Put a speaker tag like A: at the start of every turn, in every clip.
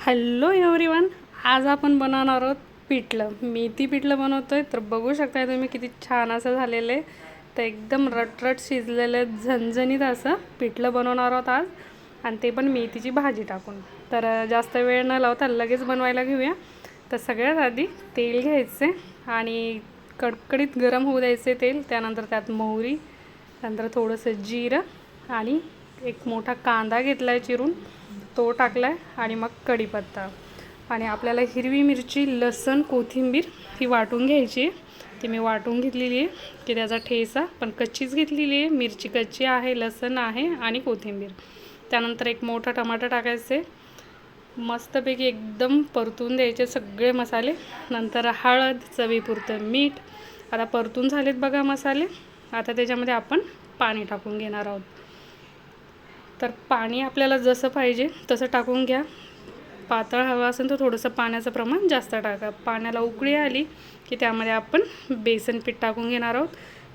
A: Hello everyone आज आपण बनवणार आहोत पिठलं. मेथी पिठलं बनवतो आहे तर बघू शकताय तुम्ही किती छान असं झालेलं आहे. तर एकदम रटरट शिजलेलं झणझणीत असं पिठलं बनवणार आहोत आज. आणि ते पण मेथीची भाजी टाकून. तर जास्त वेळ न लावता लगेच बनवायला घेऊया. तर सगळ्यात आधी तेल घ्यायचे आणि कडकडीत गरम होऊ द्यायचे तेल. त्यानंतर त्यात मोहरी नंतर थोडंसं जिरं आणि एक मोठा कांदा घेतला आहे चिरून. तो टाकला आहे आणि मग कढीपत्ता. आणि आपल्याला हिरवी मिरची लसण कोथिंबीर ही वाटून घ्यायची. आहे ती मी वाटून घेतलेली आहे की त्याचा ठेसा पण कच्चीच घेतलेली आहे. मिरची कच्ची आहे लसण आहे आणि कोथिंबीर. त्यानंतर एक मोठा टमाटर टाकायचे. मस्तपैकी एकदम परतून द्यायचे सगळे मसाले. नंतर हळद चवीपुरतं मीठ. आता परतून झालेत बघा मसाले. आता त्याच्यामध्ये आपण पाणी टाकून घेणार आहोत. तर पाणी आपल्याला जसं पाहिजे तसं टाकून घ्या. पातळ हवं असेल तर थोडंसं पाण्याचं प्रमाण जास्त टाका. पाण्याला उकळी आली की त्यामध्ये आपण बेसन पीठ टाकून घेणार आहोत.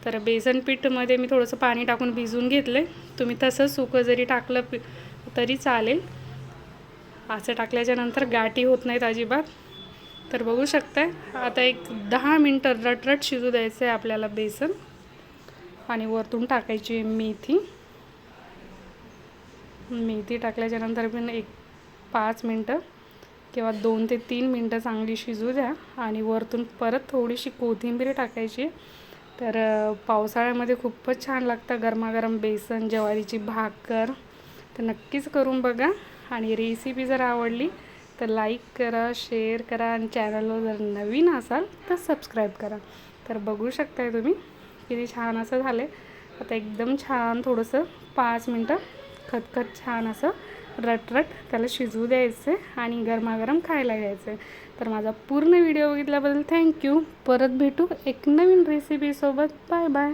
A: तर बेसन पीठमध्ये मी थोडंसं पाणी टाकून भिजवून घेतलं आहे तुम्ही तसं सुकं जरी टाकलं पी तरी चालेल. असं टाकल्याच्या नंतर गाठी होत नाहीत अजिबात. तर बघू शकताय आता एक दहा मिनटं रटरट शिजू द्यायचं आहे आपल्याला बेसन. आणि वरतून टाकायची मेथी. मेथी टाकल्याच्यानंतर पण एक पाच मिनटं किंवा दोन ते तीन मिनटं चांगली शिजू द्या. आणि वरतून परत थोडीशी कोथिंबीर टाकायची. तर पावसाळ्यामध्ये खूपच छान लागतं गरमागरम बेसन ज्वारीची भाकर. तर नक्कीच करून बघा. आणि रेसिपी जर आवडली तर लाईक करा शेअर करा. आणि चॅनलवर जर नवीन असाल तर सबस्क्राईब करा. तर बघू शकताय तुम्ही. किती छान असं झालं आहे आता एकदम छान थोडंसं पाच मिनटं खतखत छान असं रटरट त्याला शिजवू द्यायचं आणि गरमागरम खायला घ्यायचं. तर माझा पूर्ण व्हिडिओ बघितल्याबद्दल थँक्यू. परत भेटू एक नवीन रेसिपीसोबत बाय बाय